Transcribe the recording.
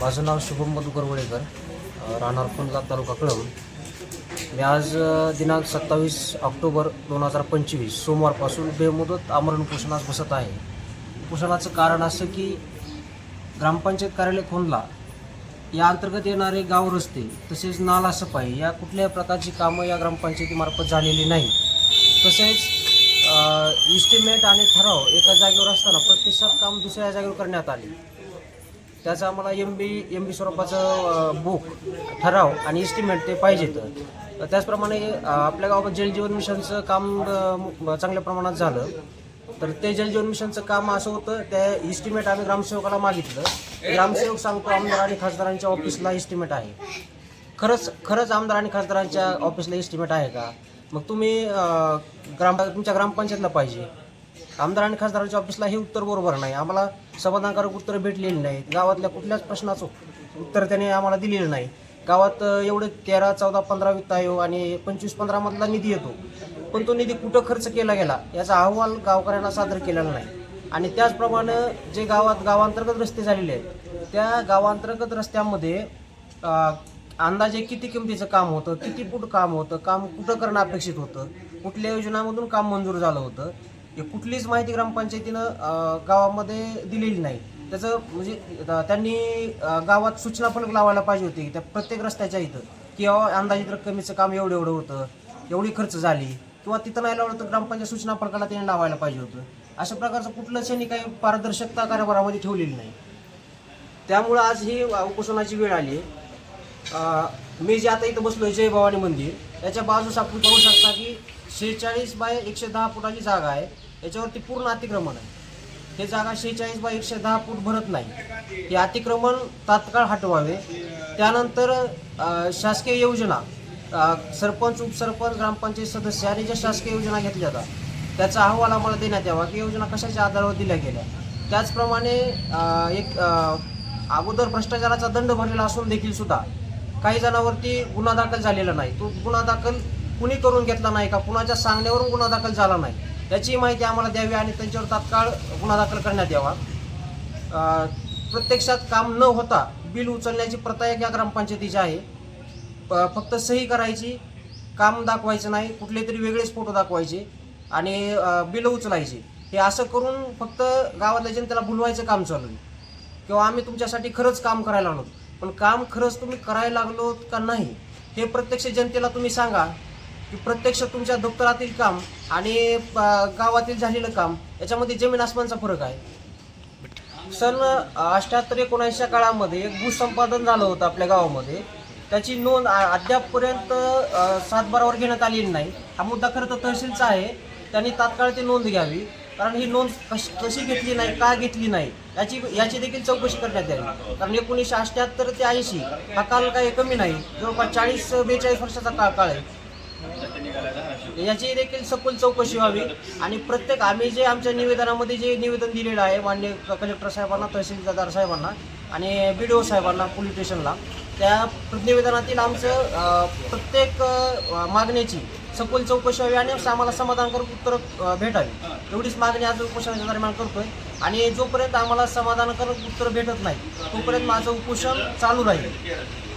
माझं नाव शुभम मधुकर वडेकर राहणार कुंदला तालुका कळम मी आज दिनांक सत्तावीस ऑक्टोबर दोन हजार पंचवीस सोमवारपासून बेमुदत आमरण उपोषणास बसत आहे. उपोषणाचं कारण असं की ग्रामपंचायत कार्यालय खोनला. या अंतर्गत येणारे गाव रस्ते तसेच नाला सफाई या कुठल्याही प्रकारची कामं या ग्रामपंचायतीमार्फत झालेली नाही तसेच इस्टिमेट आणि ठराव एका जागेवर असताना प्रत्यक्षात काम दुसऱ्या जागेवर करण्यात आले. त्याचं आम्हाला एम बी एम बी स्वरूपाचं बुक ठराव आणि इस्टिमेट ते पाहिजेत त्याचप्रमाणे आपल्या गावात जलजीवन मिशनचं काम चांगल्या प्रमाणात झालं. तर ते जलजीवन मिशनचं काम असं होतं त्या इस्टिमेट आम्ही ग्रामसेवकाला मागितलं. ग्रामसेवक सांगतो आमदार आणि खासदारांच्या ऑफिसला इस्टिमेट आहे. खरंच खरंच आमदार आणि खासदारांच्या ऑफिसला इस्टिमेट आहे का? मग तुम्ही ग्राम तुमच्या ग्रामपंचायतला पाहिजे. आमदार आणि खासदारांच्या ऑफिसला हे उत्तर बरोबर नाही. आम्हाला समाधानकारक उत्तर भेटलेली नाही गावातल्या कुठल्याच प्रश्नाचं उत्तर त्याने आम्हाला दिलेलं नाही. गावात एवढे तेरा चौदा पंधरा वित्त आयोग आणि पंचवीस पंधरामधला निधी येतो. पण तो निधी कुठं खर्च केला गेला याचा अहवाल गावकऱ्यांना सादर केलेला नाही. आणि त्याचप्रमाणे जे गावात गावांतर्गत रस्ते झालेले आहेत त्या गावांतर्गत रस्त्यामध्ये अंदाजे किती किमतीचं काम होतं किती फूट काम होतं काम कुठं करणं अपेक्षित होतं कुठल्या योजनामधून काम मंजूर झालं होतं हे कुठलीच माहिती ग्रामपंचायतीनं गावामध्ये दिलेली नाही. त्याचं म्हणजे त्यांनी गावात सूचना पण लावायला पाहिजे होती की त्या प्रत्येक रस्त्याच्या इथं किंवा अंदाजित रक्कमेचं काम एवढं एवढं होतं एवढी खर्च झाली किंवा तिथं नाही लावलं तर ग्रामपंचायत सूचना फलकाला त्यांनी लावायला पाहिजे होतं. अशा प्रकारचं कुठलंच त्यांनी काही पारदर्शकता कारभारामध्ये ठेवलेली नाही. त्यामुळं आज ही उपोषणाची वेळ आली आहे. मी जे आता इथं बसलो जय भवानी मंदिर याच्या बाजूस आपण पाहू शकता की शेहेचाळीस बाय एकशे दहा फुटाची जागा आहे. याच्यावरती पूर्ण अतिक्रमण आहे. हे जागा शेहेचाळीस बाय एकशे दहा फूट भरत नाही. हे अतिक्रमण तात्काळ हटवावे. त्यानंतर शासकीय योजना सरपंच उपसरपंच ग्रामपंचायत सदस्य आणि ज्या शासकीय योजना घेतल्या जातात त्याचा अहवाल आम्हाला देण्यात यावा. की योजना कशाच्या आधारावर दिल्या गेल्या? त्याचप्रमाणे एक अगोदर भ्रष्टाचाराचा दंड भरलेला असून देखील सुद्धा काही जणांवरती गुन्हा दाखल झालेला नाही. तो गुन्हा दाखल कुणी करून घेतला नाही का? कुणाच्या सांगण्यावरून गुन्हा दाखल झाला नाही. याची माहिती आम्हाला द्यावी आणि त्यांच्यावर तात्काळ गुन्हा दाखल करण्यात यावा. प्रत्यक्षात काम न होता बिल उचलण्याची प्रथा एक या ग्रामपंचायतीची आहे. प- फक्त सही करायची काम दाखवायचं नाही कुठले तरी वेगळेच फोटो दाखवायचे आणि बिल उचलायची. हे असं करून फक्त गावातल्या जनतेला भुलवायचं काम चालू आहे. किंवा आम्ही तुमच्यासाठी खरंच काम करायला आलो. पण काम खरंच तुम्ही करायला लागलो का नाही हे प्रत्यक्ष जनतेला तुम्ही सांगा. की प्रत्यक्ष तुमच्या दप्तरातील काम आणि गावातील झालेलं काम याच्यामध्ये जमीन आसमानचा फरक आहे. सन अठ्याहत्तर एकोणऐंशीच्या काळामध्ये एक भूसंपादन झालं होतं आपल्या गावामध्ये. त्याची नोंद अद्यापपर्यंत सातबारावर घेण्यात आलेली नाही. हा मुद्दा खरं तर तहसीलचा आहे. त्यांनी तात्काळ ती नोंद घ्यावी. कारण ही नोंद कशी कशी घेतली नाही का घेतली नाही याची याची देखील चौकशी करण्यात यावी. कारण एकोणीसशे अठ्ठ्याहत्तर ते ऐंशी हा काल काही कमी नाही जवळपास चाळीस बेचाळीस वर्षाचा काळ काळ आहे. याची देखील सखोल चौकशी व्हावी. आणि प्रत्येक आम्ही जे आमच्या निवेदनामध्ये जे निवेदन दिलेलं आहे मान्य कलेक्टर साहेबांना तहसीलदार साहेबांना आणि बी डी ओ साहेबांना पोलीस स्टेशनला त्या निवेदनातील आमचं प्रत्येक मागण्याची सखोल चौकशी व्हावी आणि आम्हाला समाधानकारक उत्तर भेटावी. एवढीच मागणी आज उपोषणाच्या दरम्यान करतोय. आणि जोपर्यंत आम्हाला समाधानकारक उत्तर भेटत नाही तोपर्यंत माझं उपोषण चालू राहील.